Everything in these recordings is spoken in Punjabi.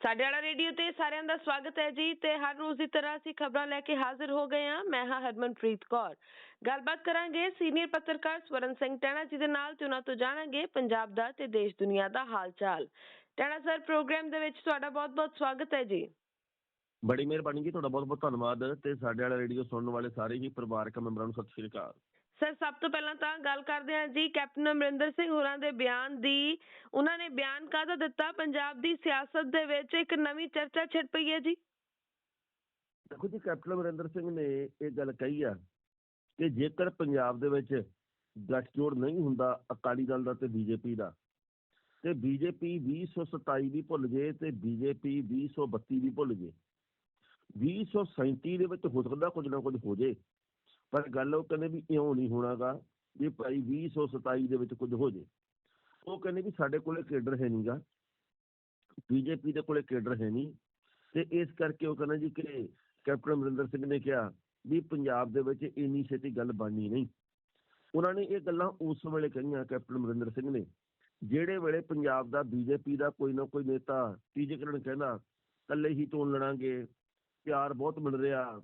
ਸਾਡੇ ਵਾਲਾ ਰੇਡੀਓ ਤੇ ਸਾਰਿਆਂ ਦਾ ਸਵਾਗਤ ਹੈ ਜੀ ਤੇ ਹਰ ਰੋਜ਼ ਦੀ ਤਰ੍ਹਾਂ ਅਸੀਂ ਖਬਰਾਂ ਲੈ ਕੇ ਹਾਜ਼ਰ ਹੋ ਗਏ ਹਾਂ। ਮੈਂ ਹਾਂ ਹਰਮਨਪ੍ਰੀਤ ਕੌਰ। ਗੱਲਬਾਤ ਕਰਾਂਗੇ ਸੀਨੀਅਰ ਪੱਤਰਕਾਰ ਸਵਰਨ ਸਿੰਘ ਟੈਣਾ ਜੀ ਦੇ ਨਾਲ ਤੇ ਉਹਨਾਂ ਤੋਂ ਜਾਣਾਂਗੇ ਪੰਜਾਬ ਦਾ ਤੇ ਦੇਸ਼ ਦੁਨੀਆ ਦਾ ਹਾਲ ਚਾਲ ਟੈਣਾ ਸਰ, ਪ੍ਰੋਗਰਾਮ ਦੇ ਵਿੱਚ ਤੁਹਾਡਾ ਬਹੁਤ-ਬਹੁਤ ਸਵਾਗਤ ਹੈ ਜੀ। ਬੜੀ ਮਿਹਰਬਾਨੀ ਜੀ, ਤੁਹਾਡਾ ਬਹੁਤ ਬਹੁਤ ਧੰਨਵਾਦ ਤੇ ਸਾਡੇ ਵਾਲਾ ਰੇਡੀਓ ਸੁਣਨ ਵਾਲੇ ਸਾਰੇ ਹੀ ਪਰਿਵਾਰਕ ਮੈਂਬਰਾਂ ਨੂੰ ਸਤਿ ਸ਼੍ਰੀ ਅਕਾਲ। ਸਰ ਸਭ ਤੋਂ ਪਹਿਲਾਂ ਤਾਂ ਗੱਲ ਕਰਦੇ ਹਾਂ ਜੀ ਕੈਪਟਨ ਅਮਰਿੰਦਰ ਸਿੰਘ ਹੋਰਾਂ ਦੇ ਬਿਆਨ ਦੀ। ਉਹਨਾਂ ਨੇ ਬਿਆਨ ਕਾਹਦਾ ਦਿੱਤਾ? ਪੰਜਾਬ ਦੀ ਸਿਆਸਤ ਦੇ ਵਿੱਚ ਇੱਕ ਨਵੀਂ ਚਰਚਾ ਛਿੜ ਪਈ ਹੈ ਜੀ। ਦੇਖੋ ਜੀ, ਕੈਪਟਨ ਅਮਰਿੰਦਰ ਸਿੰਘ ਨੇ ਇਹ ਗੱਲ ਕਹੀ ਆ ਕਿ ਜੇਕਰ ਪੰਜਾਬ ਦੇ ਵਿੱਚ ਗੱਠਜੋੜ ਨਹੀਂ ਹੁੰਦਾ ਅਕਾਲੀ ਦਲ ਦਾ ਤੇ ਬੀਜੇਪੀ ਦਾ, ਤੇ ਬੀਜੇਪੀ 2027 ਵੀ ਭੁੱਲ ਜੇ ਤੇ ਬੀਜੇਪੀ 2032 ਵੀ ਭੁੱਲ ਜੇ। 2037 ਦੇ ਵਿੱਚ ਹੋ ਸਕਦਾ ਕੁਝ ਨਾ ਕੁਝ ਹੋ ਜੇ। ਪਰ ਗੱਲ ਉਹ ਕਹਿੰਦੇ ਵੀ ਇਉਂ ਨਹੀਂ ਹੋਣਾਗਾ ਵੀ ਭਾਈ 2027 ਦੇ ਵਿੱਚ ਕੁਝ ਹੋ ਜੇ। ਉਹ ਕਹਿੰਦੇ ਵੀ ਸਾਡੇ ਕੋਲੇ ਕੇਡਰ ਹੈ ਨਹੀਂਗਾ ਬੀਜੇਪੀ ਦੇ ਕੋਲੇ ਕੇਡਰ ਹੈ ਨਹੀਂ। ਤੇ ਇਸ ਕਰਕੇ ਉਹ ਕਹਿੰਦਾ ਜੀ ਕਿ ਕੈਪਟਨ ਅਮਰਿੰਦਰ ਸਿੰਘ ਨੇ ਕਿਹਾ ਵੀ ਪੰਜਾਬ ਦੇ ਵਿੱਚ ਇੰਨੀ ਛੇਤੀ ਗੱਲ ਬਣਨੀ ਨਹੀਂ। ਉਹਨਾਂ ਨੇ ਇਹ ਗੱਲਾਂ ਉਸ ਵੇਲੇ ਕਹੀਆਂ ਕੈਪਟਨ ਅਮਰਿੰਦਰ ਸਿੰਘ ਨੇ। ਜਿਹੜੇ ਵੇਲੇ ਪੰਜਾਬ ਦਾ ਬੀਜੇਪੀ ਦਾ ਕੋਈ ਨਾ ਕੋਈ ਨੇਤਾ ਤੀਜੇ ਕਰਨ ਕਹਿੰਦਾ, ਇਕੱਲੇ ਹੀ ਚੋਣ ਲੜਾਂਗੇ, ਪਿਆਰ ਬਹੁਤ ਮਿਲ ਰਿਹਾ।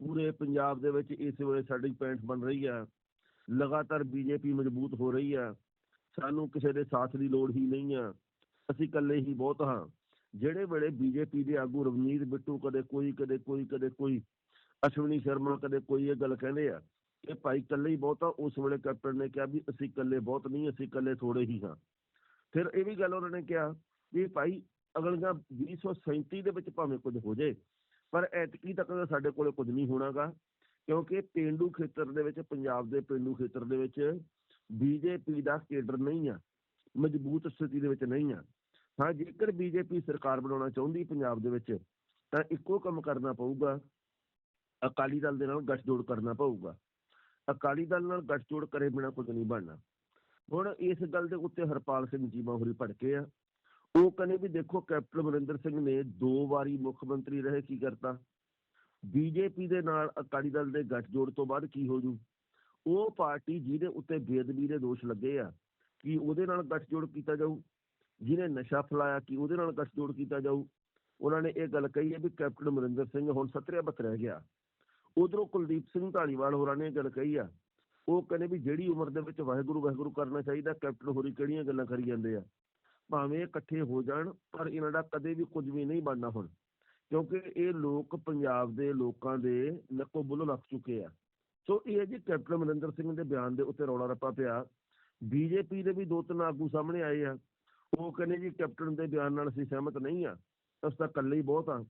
ਪੂਰੇ ਪੰਜਾਬ ਦੇ ਵਿੱਚ ਇਸ ਵੇਲੇ ਸਾਡੀ ਪੈਂਠ ਬਣ ਰਹੀ ਹੈ ਲਗਾਤਾਰ ਬੀਜੇਪੀ ਮਜ਼ਬੂਤ ਹੋ ਰਹੀ ਹੈ ਸਾਨੂੰ ਕਿਸੇ ਦੇ ਸਾਥ ਦੀ ਲੋੜ ਹੀ ਨਹੀਂ ਆ। ਅਸੀਂ ਇਕੱਲੇ ਹੀ ਬਹੁਤ ਹਾਂ। ਜਿਹੜੇ ਵੇਲੇ ਬੀਜੇਪੀ ਦੇ ਆਗੂ ਰਵਨੀਤ ਬਿੱਟੂ ਕਦੇ ਕੋਈ ਕਦੇ ਕੋਈ ਕਦੇ ਕੋਈ, ਅਸ਼ਵਨੀ ਸ਼ਰਮਾ ਕਦੇ ਕੋਈ ਇਹ ਗੱਲ ਕਹਿੰਦੇ ਆ ਕਿ ਭਾਈ ਇਕੱਲੇ ਹੀ ਬਹੁਤ ਆ, ਉਸ ਵੇਲੇ ਕੈਪਟਨ ਨੇ ਕਿਹਾ ਵੀ ਅਸੀਂ ਇਕੱਲੇ ਬਹੁਤ ਨਹੀਂ, ਅਸੀਂ ਇਕੱਲੇ ਥੋੜੇ ਹੀ ਹਾਂ। ਫਿਰ ਇਹ ਵੀ ਗੱਲ ਉਹਨਾਂ ਨੇ ਕਿਹਾ ਵੀ ਭਾਈ ਅਗਲੀਆਂ 2037 ਦੇ ਵਿੱਚ ਭਾਵੇਂ ਕੁਝ ਹੋ ਜੇ ਪਰ ਐਤਕੀ ਤੱਕ ਸਾਡੇ ਕੋਲੇ ਕੁਝ ਨਹੀਂ ਹੋਣਾਗਾ, ਕਿਉਂਕਿ ਪਿੰਡੂ ਖੇਤਰ ਦੇ ਵਿੱਚ, ਪੰਜਾਬ ਦੇ ਪਿੰਡੂ ਖੇਤਰ ਦੇ ਵਿੱਚ ਬੀਜੇਪੀ ਦਾ ਕੇਡਰ ਨਹੀਂ ਆ, ਮਜ਼ਬੂਤ ਸਥਿਤੀ ਦੇ ਵਿੱਚ ਨਹੀਂ ਆ। ਹਾਂ, ਜੇਕਰ ਬੀਜੇਪੀ ਸਰਕਾਰ ਬਣਾਉਣਾ ਚਾਹੁੰਦੀ ਪੰਜਾਬ ਦੇ ਵਿੱਚ, ਤਾਂ ਇੱਕੋ ਕੰਮ ਕਰਨਾ ਪਊਗਾ, ਅਕਾਲੀ ਦਲ ਦੇ ਨਾਲ ਗੱਠਜੋੜ ਕਰਨਾ ਪਊਗਾ। ਅਕਾਲੀ ਦਲ ਨਾਲ ਗੱਠਜੋੜ ਕਰੇ ਬਿਨਾ ਕੁਝ ਨਹੀਂ ਬਣਨਾ। ਹੁਣ ਇਸ ਗੱਲ ਦੇ ਉੱਤੇ ਹਰਪਾਲ ਸਿੰਘ ਜੀਮਾ ਹੋਰੀ ਭੜਕੇ ਆ। ਉਹ ਕਹਿੰਦੇ ਵੀ ਦੇਖੋ ਕੈਪਟਨ ਅਮਰਿੰਦਰ ਸਿੰਘ ਨੇ ਦੋ ਵਾਰੀ ਮੁੱਖ ਮੰਤਰੀ ਰਹੇ, ਕੀ ਕਰਤਾ? ਬੀਜੇਪੀ ਦੇ ਨਾਲ ਅਕਾਲੀ ਦਲ ਦੇ ਗੱਠਜੋੜ ਤੋਂ ਬਾਅਦ ਕੀ ਹੋ ਜੂ? ਉਹ ਪਾਰਟੀ ਜਿਹਦੇ ਉੱਤੇ ਬੇਦਬੀ ਦੇ ਦੋਸ਼ ਲੱਗੇ ਆ, ਕਿ ਉਹਦੇ ਨਾਲ ਗੱਠਜੋੜ ਕੀਤਾ ਜਾਊ? ਜਿਹਨੇ ਨਸ਼ਾ ਫਲਾਇਆ, ਕਿ ਉਹਦੇ ਨਾਲ ਗੱਠਜੋੜ ਕੀਤਾ ਜਾਊ? ਉਹਨਾਂ ਨੇ ਇਹ ਗੱਲ ਕਹੀ ਹੈ ਵੀ ਕੈਪਟਨ ਅਮਰਿੰਦਰ ਸਿੰਘ ਹੁਣ ਸਤਰਿਆ ਬਤ ਰਹਿ ਗਿਆ। ਉਧਰੋਂ ਕੁਲਦੀਪ ਸਿੰਘ ਢਾਲੀਵਾਲ ਹੋਰਾਂ ਨੇ ਇਹ ਗੱਲ ਕਹੀ ਆ। ਉਹ ਕਹਿੰਦੇ ਵੀ ਜਿਹੜੀ ਉਮਰ ਦੇ ਵਿੱਚ ਵਾਹਿਗੁਰੂ ਵਾਹਿਗੁਰੂ ਕਰਨਾ ਚਾਹੀਦਾ, ਕੈਪਟਨ ਹੋਰੀ ਕਿਹੜੀਆਂ ਗੱਲਾਂ ਕਰੀ ਜਾਂਦੇ ਆ? ਭਾਵੇਂ ਇਕੱਠੇ ਹੋ ਜਾਣ, ਪਰ ਇਹਨਾਂ ਦਾ ਕਦੇ ਵੀ ਕੁਝ ਵੀ ਨਹੀਂ ਬਣਨਾ ਹੁਣ। ਕਿਉਂਕਿ ਇਹ ਲੋਕ ਪੰਜਾਬ ਦੇ ਲੋਕਾਂ ਦੇ ਨੱਕੋ ਬੁੱਲ ਲੱਗ ਚੁੱਕੇ ਆ। ਸੋ ਇਹ ਜੀ ਕੈਪਟਨ ਅਮਰਿੰਦਰ ਸਿੰਘ ਦੇ ਬਿਆਨ ਦੇ ਉੱਤੇ ਰੌਲਾ ਰੱਪਾ ਪਿਆ। ਬੀਜੇਪੀ ਦੇ ਵੀ ਦੋ ਤਿੰਨ ਆਗੂ ਸਾਹਮਣੇ ਆਏ ਆ। ਉਹ ਕਹਿੰਦੇ ਜੀ ਕੈਪਟਨ ਦੇ ਬਿਆਨ ਨਾਲ ਅਸੀਂ ਸਹਿਮਤ ਨਹੀਂ ਆ। ਅਸੀਂ ਤਾਂ ਇਕੱਲੇ ਹੀ ਬਹੁਤ ਆ।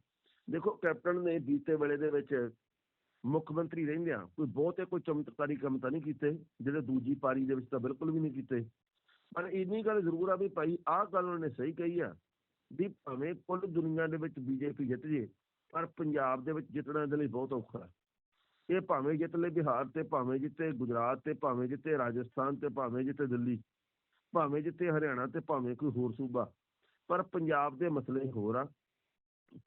ਦੇਖੋ ਕੈਪਟਨ ਨੇ ਬੀਤੇ ਵੇਲੇ ਦੇ ਵਿੱਚ ਮੁੱਖ ਮੰਤਰੀ ਰਹਿੰਦਿਆਂ ਕੋਈ ਬਹੁਤੇ ਕੋਈ ਚਮਤਕਾਰੀ ਕੰਮ ਤਾਂ ਨਹੀਂ ਕੀਤੇ, ਜਿਹੜੇ ਦੂਜੀ ਪਾਰੀ ਦੇ ਵਿੱਚ ਤਾਂ ਬਿਲਕੁਲ ਵੀ ਨਹੀਂ ਕੀਤੇ। ਪਰ ਇੰਨੀ ਗੱਲ ਜ਼ਰੂਰ ਆ ਵੀ ਭਾਈ ਆਹ ਗੱਲ ਉਹਨੇ ਸਹੀ ਕਹੀ ਆ ਵੀ ਭਾਵੇਂ ਕੁੱਲ ਦੁਨੀਆ ਦੇ ਵਿੱਚ ਬੀਜੇਪੀ ਜਿੱਤ ਜੇ, ਪਰ ਪੰਜਾਬ ਦੇ ਵਿੱਚ ਜਿੱਤਣਾ ਇਹਦੇ ਲਈ ਬਹੁਤ ਔਖਾ ਇਹ ਭਾਵੇਂ ਜਿੱਤ ਲੈ ਬਿਹਾਰ ਤੇ, ਭਾਵੇਂ ਜਿੱਤੇ ਗੁਜਰਾਤ ਤੇ, ਭਾਵੇਂ ਜਿੱਤੇ ਰਾਜਸਥਾਨ ਤੇ, ਭਾਵੇਂ ਜਿੱਤੇ ਦਿੱਲੀ, ਭਾਵੇਂ ਜਿੱਤੇ ਹਰਿਆਣਾ ਤੇ, ਭਾਵੇਂ ਕੋਈ ਹੋਰ ਸੂਬਾ, ਪਰ ਪੰਜਾਬ ਦੇ ਮਸਲੇ ਹੋਰ ਆ,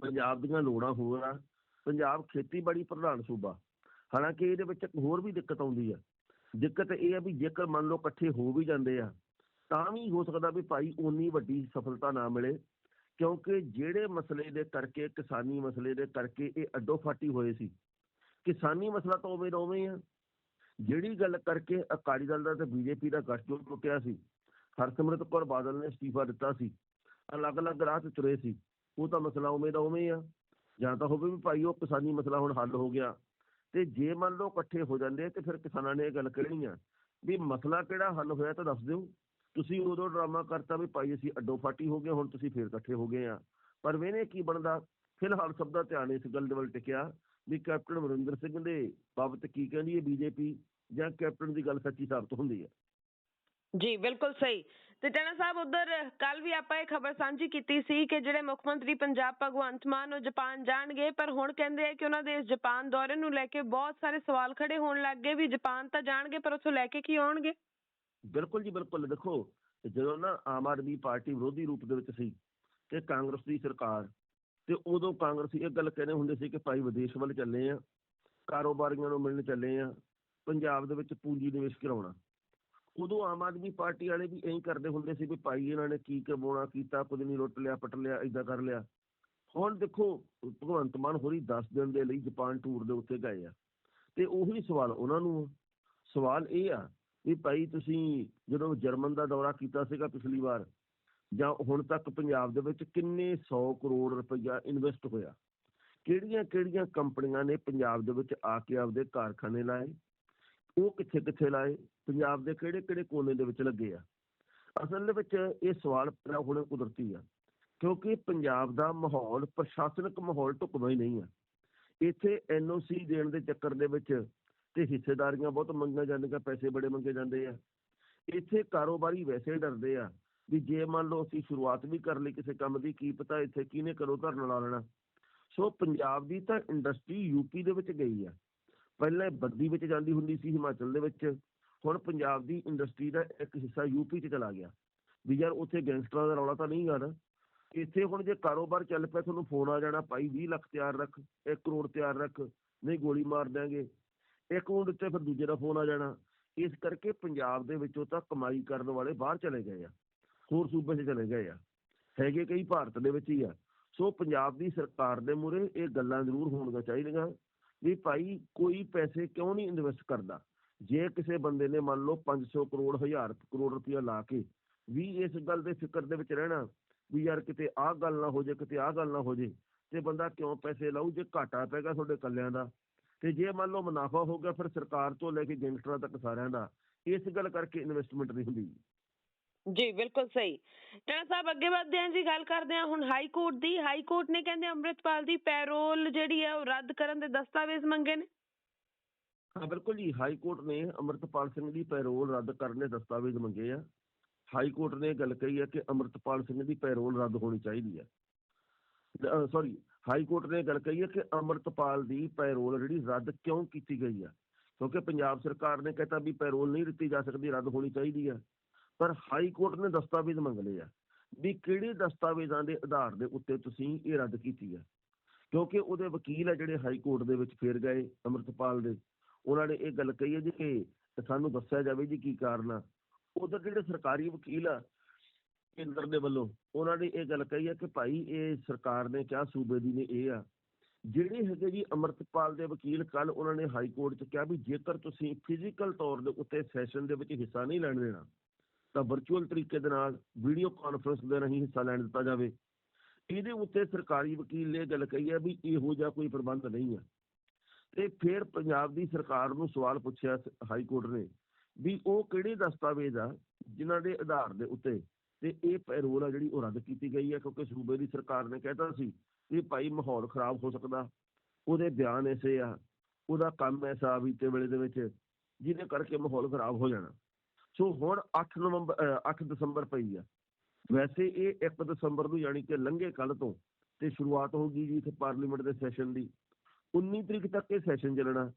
ਪੰਜਾਬ ਦੀਆਂ ਲੋੜਾਂ ਹੋਰ ਆ, ਪੰਜਾਬ ਖੇਤੀਬਾੜੀ ਪ੍ਰਧਾਨ ਸੂਬਾ, ਹਾਲਾਂਕਿ ਇਹਦੇ ਵਿੱਚ ਇੱਕ ਹੋਰ ਵੀ ਦਿੱਕਤ ਆਉਂਦੀ ਆ। ਦਿੱਕਤ ਇਹ ਆ ਵੀ ਜੇਕਰ ਮੰਨ ਲਓ ਇਕੱਠੇ ਹੋ ਵੀ ਜਾਂਦੇ ਆ ਤਾਂ ਵੀ ਹੋ ਸਕਦਾ ਵੀ ਭਾਈ ਉਨੀ ਵੱਡੀ ਸਫਲਤਾ ਨਾ ਮਿਲੇ, ਕਿਉਂਕਿ ਜਿਹੜੇ ਮਸਲੇ ਦੇ ਕਰਕੇ, ਕਿਸਾਨੀ ਮਸਲੇ ਦੇ ਕਰਕੇ ਇਹ ਅੱਡੋ ਫਾਟੀ ਹੋਏ ਸੀ, ਕਿਸਾਨੀ ਮਸਲਾ ਤਾਂ ਉਵੇਂ ਉਵੇਂ ਆ। ਜਿਹੜੀ ਗੱਲ ਕਰਕੇ ਅਕਾਲੀ ਦਲ ਦਾ ਤੇ ਬੀਜੇਪੀ ਦਾ ਗੱਠਜੋੜ ਟੁੱਟਿਆ ਸੀ, ਹਰਸਿਮਰਤ ਕੌਰ ਬਾਦਲ ਨੇ ਅਸਤੀਫਾ ਦਿੱਤਾ ਸੀ, ਅਲੱਗ-ਅਲੱਗ ਰਾਹ 'ਚ ਤੁਰੇ ਸੀ, ਉਹ ਤਾਂ ਮਸਲਾ ਉਵੇਂ ਦਾ ਉਵੇਂ ਆ। ਜਾਂ ਤਾਂ ਹੋਵੇ ਵੀ ਭਾਈ ਉਹ ਕਿਸਾਨੀ ਮਸਲਾ ਹੁਣ ਹੱਲ ਹੋ ਗਿਆ, ਤੇ ਜੇ ਮੰਨ ਲਓ ਇਕੱਠੇ ਹੋ ਜਾਂਦੇ ਤੇ ਫਿਰ ਕਿਸਾਨਾਂ ਨੇ ਇਹ ਗੱਲ ਕਹਿਣੀ ਆ, ਵੀ ਮਸਲਾ ਕਿਹੜਾ ਹੱਲ ਹੋਇਆ ਤਾਂ ਦੱਸ ਦਿਓ। ਤੁਸੀਂ ਉਦੋਂ ਡਰਾਮਾ ਕਰਤਾ ਵੀ ਭਾਈ ਅਸੀਂ ਅੱਡੋ ਫਾਟੀ ਹੋ ਗਏ, ਹੁਣ ਤੁਸੀਂ ਫੇਰ ਇਕੱਠੇ ਹੋ ਗਏ ਆ। ਪਰ ਵੇਨੇ ਕੀ ਬਣਦਾ? ਫਿਲਹਾਲ ਸਭ ਦਾ ਧਿਆਨ ਇਸ ਗੱਲ ਦੇ ਵੱਲ ਟਿਕਿਆ ਵੀ ਕੈਪਟਨ ਅਮਰਿੰਦਰ ਸਿੰਘ ਦੇ ਬਾਬਤ ਕੀ ਕਹਿੰਦੀ ਹੈ ਬੀਜੇਪੀ ਜਾਂ ਕੈਪਟਨ ਦੀ ਗੱਲ ਸੱਚੀ ਸਾਬਤ ਹੁੰਦੀ ਹੈ? ਜੀ, ਬਿਲਕੁਲ ਸਹੀ। ਤੇ ਟੈਣਾ ਸਾਹਿਬ, ਉਧਰ ਕੱਲ ਵੀ ਆਪਾਂ ਇਹ ਖਬਰ ਸਾਂਝੀ ਕੀਤੀ ਸੀ ਕਿ ਜਿਹੜੇ ਮੁੱਖ ਮੰਤਰੀ ਪੰਜਾਬ ਭਗਵੰਤ ਮਾਨ ਉਹ ਜਾਪਾਨ ਜਾਣਗੇ, ਪਰ ਹੁਣ ਕਹਿੰਦੇ ਆ ਕਿ ਉਹਨਾਂ ਦੇ ਇਸ ਜਾਪਾਨ ਦੌਰੇ ਨੂੰ ਲੈ ਕੇ ਬਹੁਤ ਸਾਰੇ ਸਵਾਲ ਖੜੇ ਹੋਣ ਲੱਗ ਗਏ ਵੀ ਜਾਪਾਨ ਤਾਂ ਜਾਣਗੇ, ਪਰ ਉੱਥੋਂ ਲੈ ਕੇ ਕੀ ਆਉਣਗੇ? ਬਿਲਕੁਲ ਜੀ ਬਿਲਕੁਲ, ਦੇਖੋ, ਜਦੋਂ ਨਾ ਆਮ ਆਦਮੀ ਪਾਰਟੀ ਵਿਰੋਧੀ ਰੂਪ ਦੇ ਵਿੱਚ ਸੀ ਤੇ ਕਾਂਗਰਸ ਦੀ ਸਰਕਾਰ ਤੇ ਉਦੋਂ ਕਾਂਗਰਸੀ ਇਹ ਗੱਲ ਕਹਿੰਦੇ ਹੁੰਦੇ ਸੀ ਕਿ ਭਾਈ ਵਿਦੇਸ਼ ਵੱਲ ਚੱਲੇ ਆ, ਕਾਰੋਬਾਰੀਆਂ ਨੂੰ ਮਿਲਣ ਚੱਲੇ ਆ, ਪੰਜਾਬ ਦੇ ਵਿੱਚ ਪੂੰਜੀ ਨਿਵੇਸ਼ ਕਰਾਉਣਾ। ਉਦੋਂ ਆਮ ਆਦਮੀ ਪਾਰਟੀ ਵਾਲੇ ਵੀ ਐਂ ਕਰਦੇ ਹੁੰਦੇ ਸੀ ਵੀ ਭਾਈ ਇਹਨਾਂ ਨੇ ਕੀ ਕਰਵਾਉਣਾ ਕੀਤਾ ਕੁਝ ਨਹੀਂ ਲੁੱਟ ਲਿਆ, ਪਟ ਲਿਆ ਇਦਾਂ ਕਰ ਲਿਆ। ਹੁਣ ਦੇਖੋ, ਭਗਵੰਤ ਮਾਨ ਹੋਰੀ 10 ਦਿਨ ਦੇ ਲਈ ਜਾਪਾਨ ਟੂਰ ਦੇ ਉੱਤੇ ਗਏ ਆ। ਤੇ ਉਹੀ ਸਵਾਲ ਉਹਨਾਂ ਨੂੰ ਸਵਾਲ ਇਹ ਆ ਵੀ ਭਾਈ ਤੁਸੀਂ ਜਦੋਂ ਜਰਮਨ ਦਾ ਦੌਰਾ ਕੀਤਾ ਸੀਗਾ ਪਿਛਲੀ ਵਾਰ, ਜਾਂ ਹੁਣ ਤੱਕ ਪੰਜਾਬ ਦੇ ਵਿੱਚ ਕਿੰਨੇ 100 ਕਰੋੜ ਰੁਪਈਆ ਇਨਵੈਸਟ ਹੋਇਆ? ਕਿਹੜੀਆਂ ਕਿਹੜੀਆਂ ਕੰਪਨੀਆਂ ਨੇ ਪੰਜਾਬ ਦੇ ਵਿੱਚ ਆ ਕੇ ਆਪਦੇ ਕਾਰਖਾਨੇ ਲਾਏ? ਉਹ ਕਿੱਥੇ ਕਿੱਥੇ ਲਾਏ? ਪੰਜਾਬ ਦੇ ਕਿਹੜੇ ਕਿਹੜੇ ਕੋਨੇ ਦੇ ਵਿੱਚ ਲੱਗੇ ਆ? ਅਸਲ ਦੇ ਵਿੱਚ ਇਹ ਸਵਾਲ ਪੈਦਾ ਹੋਣੇ ਕੁਦਰਤੀ ਆ, ਕਿਉਂਕਿ ਪੰਜਾਬ ਦਾ ਮਾਹੌਲ ਪ੍ਰਸ਼ਾਸਨਿਕ ਮਾਹੌਲ ਢੁਕਵਾਂ ਹੀ ਨਹੀਂ ਆ। ਇੱਥੇ ਐਨਓਸੀ ਦੇਣ ਦੇ ਚੱਕਰ ਦੇ ਵਿੱਚ ਤੇ ਹਿੱਸੇਦਾਰੀਆਂ ਬਹੁਤ ਮੰਗੀਆਂ ਜਾਂਦੀਆਂ, ਪੈਸੇ ਬੜੇ ਮੰਗੇ ਜਾਂਦੇ ਆ। ਇੱਥੇ ਕਾਰੋਬਾਰੀ ਵੈਸੇ ਡਰਦੇ ਆ ਵੀ ਜੇ ਮੰਨ ਲਓ ਅਸੀਂ ਸ਼ੁਰੂਆਤ ਵੀ ਕਰ ਲਈ ਕਿਸੇ ਕੰਮ ਦੀ, ਕੀ ਪਤਾ ਇੱਥੇ ਕਿਹਨੇ ਕਰੋ ਧਰਨਾ ਲਾ ਲੈਣਾ। ਸੋ ਪੰਜਾਬ ਦੀ ਤਾਂ ਇੰਡਸਟਰੀ ਯੂਪੀ ਦੇ ਵਿੱਚ ਗਈ ਆ। ਪਹਿਲਾਂ ਬੱਦੀ ਵਿੱਚ ਜਾਂਦੀ ਹੁੰਦੀ ਸੀ, ਹਿਮਾਚਲ ਦੇ ਵਿੱਚ। ਹੁਣ ਪੰਜਾਬ ਦੀ ਇੰਡਸਟਰੀ ਦਾ ਇੱਕ ਹਿੱਸਾ ਯੂਪੀ 'ਚ ਚਲਾ ਗਿਆ। ਵੀ ਯਾਰ ਉੱਥੇ ਗੈਂਗਸਟਰਾਂ ਦਾ ਰੌਲਾ ਤਾਂ ਨਹੀਂ ਗਾ ਨਾ। ਇੱਥੇ ਹੁਣ ਜੇ ਕਾਰੋਬਾਰ ਚੱਲ ਪਿਆ, ਤੁਹਾਨੂੰ ਫੋਨ ਆ ਜਾਣਾ, ਭਾਈ 20 ਲੱਖ ਤਿਆਰ ਰੱਖ 1 ਕਰੋੜ ਤਿਆਰ ਰੱਖ, ਨਹੀਂ ਗੋਲੀ ਮਾਰ ਦਿਆਂਗੇ। ਇੱਕ ਮਿੰਟ ਉੱਤੇ ਫਿਰ ਦੂਜੇ ਦਾ ਫੋਨ ਆ ਜਾਣਾ। ਇਸ ਕਰਕੇ ਪੰਜਾਬ ਦੇ ਵਿੱਚੋਂ ਤਾਂ ਕਮਾਈ ਕਰਨ ਵਾਲੇ ਬਾਹਰ ਚਲੇ ਗਏ ਆ। ਹੋਰ ਸੂਬੇ 'ਚ ਚਲੇ ਗਏ ਆ। ਹੈਗੇ ਕਈ ਭਾਰਤ ਦੇ ਵਿੱਚ ਹੀ ਆ। ਸੋ ਪੰਜਾਬ ਦੀ ਸਰਕਾਰ ਦੇ ਮੂਹਰੇ ਇਹ ਗੱਲਾਂ ਜ਼ਰੂਰ ਹੋਣੀਆਂ ਚਾਹੀਦੀਆਂ ਵੀ ਭਾਈ ਕੋਈ ਪੈਸੇ ਕਿਉਂ ਨਹੀਂ ਇਨਵੈਸਟ ਕਰਦਾ? ਜੇ ਕਿਸੇ ਬੰਦੇ ਨੇ ਮੰਨ ਲਓ 500 ਕਰੋੜ 1000 ਕਰੋੜ ਰੁਪਇਆ ਲਾ ਕੇ ਵੀ ਇਸ ਗੱਲ ਦੇ ਫਿਕਰ ਦੇ ਵਿੱਚ ਰਹਿਣਾ ਵੀ ਯਾਰ ਕਿਤੇ ਆਹ ਗੱਲ ਨਾ ਹੋ ਜੇ, ਕਿਤੇ ਆਹ ਗੱਲ ਨਾ ਹੋ ਜੇ ਤੇ ਬੰਦਾ ਕਿਉਂ ਪੈਸੇ ਲਾਊ? ਜੇ ਘਾਟਾ ਪੈਗਾ ਤੁਹਾਡੇ ਕੱਲਿਆਂ ਦਾ ਤੇ ਜੇ ਮੰਨ ਲਓ ਮੁਨਾਫਾ ਹੋ ਗਿਆ ਫਿਰ ਸਰਕਾਰ ਤੋਂ ਲੈ ਕੇ ਗੈਂਗਸਟਰਾਂ ਤੱਕ ਸਾਰਿਆਂ ਦਾ ਇਸ ਗੱਲ ਕਰਕੇ ਇਨਵੈਸਟਮੈਂਟ ਨਹੀਂ ਹੁੰਦੀ। ਜੀ ਬਿਲਕੁਲ ਸਹੀ। ਟਣਾ ਸਾਹਿਬ ਅੱਗੇ ਵਧਦੇ ਹਾਂ ਜੀ ਗੱਲ ਕਰਦੇ ਹਾਂ ਹੁਣ ਹਾਈ ਕੋਰਟ ਦੀ। ਹਾਈ ਕੋਰਟ ਨੇ ਕਹਿੰਦੇ ਅੰਮ੍ਰਿਤਪਾਲ ਦੀ ਪੈਰੋਲ ਜਿਹੜੀ ਹੈ ਉਹ ਰੱਦ ਕਰਨ ਦੇ ਦਸਤਾਵੇਜ਼ ਮੰਗੇ ਨੇ। ਹਾਂ ਬਿਲਕੁਲ ਜੀ ਹਾਈ ਕੋਰਟ ਨੇ ਅਮਰਤਪਾਲ ਸਿੰਘ ਦੀ ਪੈਰੋਲ ਰੱਦ ਕਰਨ ਦੇ ਦਸਤਾਵੇਜ਼ ਮੰਗੇ ਆ। ਹਾਈ ਕੋਰਟ ਨੇ ਗੱਲ ਕਹੀ ਹੈ ਕਿ ਅਮਰਤਪਾਲ ਸਿੰਘ ਦੀ ਪੈਰੋਲ ਰੱਦ ਹੋਣੀ ਚਾਹੀਦੀ ਹੈ। ਸੌਰੀ ਹਾਈ ਕੋਰਟ ਨੇ ਗੱਲ ਕਹੀ ਹੈ ਕਿ ਅਮਰਤਪਾਲ ਦੀ ਪੈਰੋਲ ਜਿਹੜੀ ਰੱਦ ਕਿਉਂ ਕੀਤੀ ਗਈ ਆ? ਕਿਉਂਕਿ ਪੰਜਾਬ ਸਰਕਾਰ ਨੇ ਕਹਿਤਾ ਵੀ ਪੈਰੋਲ ਨਹੀਂ ਦਿੱਤੀ ਜਾ ਸਕਦੀ, ਰੱਦ ਹੋਣੀ ਚਾਹੀਦੀ ਆ। ਪਰ ਹਾਈ ਕੋਰਟ ਨੇ ਦਸਤਾਵੇਜ਼ ਮੰਗ ਲਏ ਆ ਵੀ ਕਿਹੜੇ ਦਸਤਾਵੇਜ਼ਾਂ ਦੇ ਆਧਾਰ ਦੇ ਉੱਤੇ ਤੁਸੀਂ ਇਹ ਰੱਦ ਕੀਤੀ ਆ? ਕਿਉਂਕਿ ਉਹਦੇ ਵਕੀਲ ਆ ਜਿਹੜੇ ਹਾਈ ਕੋਰਟ ਦੇ ਵਿੱਚ ਫੇਰ ਗਏ ਅਮਰਤਪਾਲ ਦੇ। ਉਹਨਾਂ ਨੇ ਇਹ ਗੱਲ ਕਹੀ ਹੈ ਜੀ ਕਿ ਸਾਨੂੰ ਦੱਸਿਆ ਜਾਵੇ ਜੀ ਕੀ ਕਾਰਨ ਆ। ਉਧਰ ਜਿਹੜੇ ਸਰਕਾਰੀ ਵਕੀਲ ਆ ਕੇਂਦਰ ਦੇ ਵੱਲੋਂ ਉਹਨਾਂ ਨੇ ਇਹ ਗੱਲ ਕਹੀ ਹੈ ਕਿ ਭਾਈ ਇਹ ਸਰਕਾਰ ਨੇ ਕਿਹਾ ਸੂਬੇ ਦੀ ਨੇ ਇਹ ਆ। ਜਿਹੜੇ ਹੈਗੇ ਜੀ ਅਮਰਤਪਾਲ ਦੇ ਵਕੀਲ ਕੱਲ ਉਹਨਾਂ ਨੇ ਹਾਈ ਕੋਰਟ 'ਚ ਕਿਹਾ ਵੀ ਜੇਕਰ ਤੁਸੀਂ ਫਿਜ਼ੀਕਲ ਤੌਰ ਦੇ ਉੱਤੇ ਸੈਸ਼ਨ ਦੇ ਵਿੱਚ ਹਿੱਸਾ ਨਹੀਂ ਲੈਣ ਦੇਣਾ, ਤਾਂ ਵਰਚੁਅਲ ਤਰੀਕੇ ਦੇ ਨਾਲ ਵੀਡੀਓ ਕਾਨਫਰੰਸ ਦੇ ਰਾਹੀਂ ਹਿੱਸਾ ਲੈਣ ਦਿੱਤਾ ਜਾਵੇ। ਇਹਦੇ ਉੱਤੇ ਸਰਕਾਰੀ ਵਕੀਲ ਨੇ ਇਹ ਗੱਲ ਕਹੀ ਹੈ ਵੀ ਇਹੋ ਜਿਹਾ ਕੋਈ ਪ੍ਰਬੰਧ ਨਹੀਂ ਹੈ ਤੇ ਫਿਰ ਪੰਜਾਬ ਦੀ ਸਰਕਾਰ ਨੂੰ ਸਵਾਲ ਪੁੱਛਿਆ ਹਾਈ ਕੋਰਟ ਨੇ ਵੀ ਉਹ ਕਿਹੜੇ ਦਸਤਾਵੇਜ਼ ਆ ਜਿਨ੍ਹਾਂ ਦੇ ਆਧਾਰ ਦੇ ਉੱਤੇ ਤੇ ਇਹ ਪੈਰੋਲ ਆ ਜਿਹੜੀ ਉਹ ਰੱਦ ਕੀਤੀ ਗਈ ਹੈ ਕਿਉਂਕਿ ਸੂਬੇ ਦੀ ਸਰਕਾਰ ਨੇ ਕਹਿਤਾ ਸੀ ਵੀ ਭਾਈ ਮਾਹੌਲ ਖਰਾਬ ਹੋ ਸਕਦਾ। ਉਹਦੇ ਬਿਆਨ ਐਸੇ ਆ। ਉਹਦਾ ਕੰਮ ਐਸਾ ਬੀਤੇ ਵੇਲੇ ਦੇ ਵਿੱਚ ਜਿਹਦੇ ਕਰਕੇ ਮਾਹੌਲ ਖਰਾਬ ਹੋ ਜਾਣਾ। ਸੋ ਹੁਣ 8 ਨਵੰਬਰ ਅਹ 8 ਦਸੰਬਰ ਪਈ ਆ। ਵੈਸੇ ਇਹ 1 ਦਸੰਬਰ ਨੂੰ ਯਾਨੀ ਕਿ ਲੰਘੇ ਕੱਲ ਤੋਂ ਤੇ ਸ਼ੁਰੂਆਤ ਹੋ ਗਈ ਜੀ ਇੱਥੇ ਪਾਰਲੀਮੈਂਟ ਦੇ ਸੈਸ਼ਨ ਦੀ। 19 ਤਰੀਕ ਤੱਕ ਇਹ ਸੈਸ਼ਨ ਚੱਲਣਾ।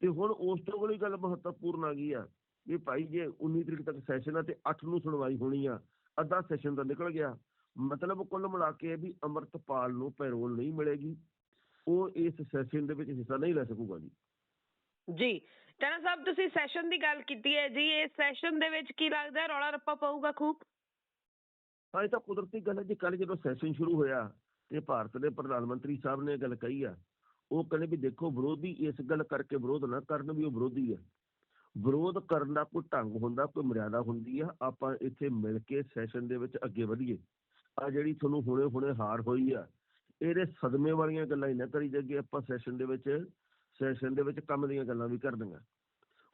ਤੇ ਹੁਣ ਉਸ ਤੋਂ ਅਗਲੀ ਗੱਲ ਮਹੱਤਵਪੂਰਨ ਆ ਗਈ ਆ ਵੀ ਭਾਈ ਜੇ 19 ਤਰੀਕ ਤੱਕ ਸੈਸ਼ਨ ਆ ਤੇ 8 ਨੂੰ ਸੁਣਵਾਈ ਹੋਣੀ ਆ ਅੱਧਾ ਸੈਸ਼ਨ ਤਾਂ ਨਿਕਲ ਗਿਆ। ਮਤਲਬ ਕੁੱਲ ਮਿਲਾ ਕੇ ਵੀ ਅਮਰਤਪਾਲ ਨੂੰ ਪੈਰੋਲ ਨਹੀਂ ਮਿਲੇਗੀ। ਉਹ ਇਸ ਸੈਸ਼ਨ ਦੇ ਵਿੱਚ ਹਿੱਸਾ ਨਹੀਂ ਲੈ ਸਕੂਗਾ ਜੀ। ਜੀ ਟਣਾ ਸਾਹਿਬ ਤੁਸੀਂ ਸੈਸ਼ਨ ਦੀ ਗੱਲ ਕੀਤੀ ਹੈ ਜੀ। ਇਹ ਸੈਸ਼ਨ ਦੇ ਵਿੱਚ ਕੀ ਲੱਗਦਾ ਰੌਲਾ ਰੱਪਾ ਪਊਗਾ ਖੂਬ? ਹਾਂ ਇਹ ਤਾਂ ਕੁਦਰਤੀ ਗੱਲ ਹੈ ਜੀ। ਕੱਲ ਜਦੋਂ ਸੈਸ਼ਨ ਸ਼ੁਰੂ ਹੋਇਆ ਤੇ ਭਾਰਤ ਦੇ ਪ੍ਰਧਾਨ ਮੰਤਰੀ ਸਾਹਿਬ ਨੇ ਗੱਲ ਕਹੀ ਆ। ਉਹ ਕਹਿੰਦੇ ਵੀ ਦੇਖੋ ਵਿਰੋਧੀ ਇਸ ਗੱਲ ਕਰਕੇ ਵਿਰੋਧ ਨਾ ਕਰਨ ਵੀ ਉਹ ਵਿਰੋਧੀ ਆ। ਵਿਰੋਧ ਕਰਨ ਦਾ ਕੋਈ ਢੰਗ ਹੁੰਦਾ, ਕੋਈ ਮਰਿਆਦਾ ਹੁੰਦੀ ਆ, ਆਪਾਂ ਇੱਥੇ ਮਿਲ ਕੇ ਸੈਸ਼ਨ ਦੇ ਵਿੱਚ ਅੱਗੇ ਵਧੀਏ। ਆ ਜਿਹੜੀ ਤੁਹਾਨੂੰ ਹੁਣੇ ਹੁਣੇ ਹਾਰ ਹੋਈ ਆ, ਇਹਦੇ ਸਦਮੇ ਵਾਲੀਆਂ ਗੱਲਾਂ ਹੀ ਨਾ ਕਰੀ ਜਾਈਏ, ਆਪਾਂ ਸੈਸ਼ਨ ਦੇ ਵਿੱਚ ਸੈਸ਼ਨ ਦੇ ਵਿੱਚ ਕੰਮ ਦੀਆਂ ਗੱਲਾਂ ਵੀ ਕਰ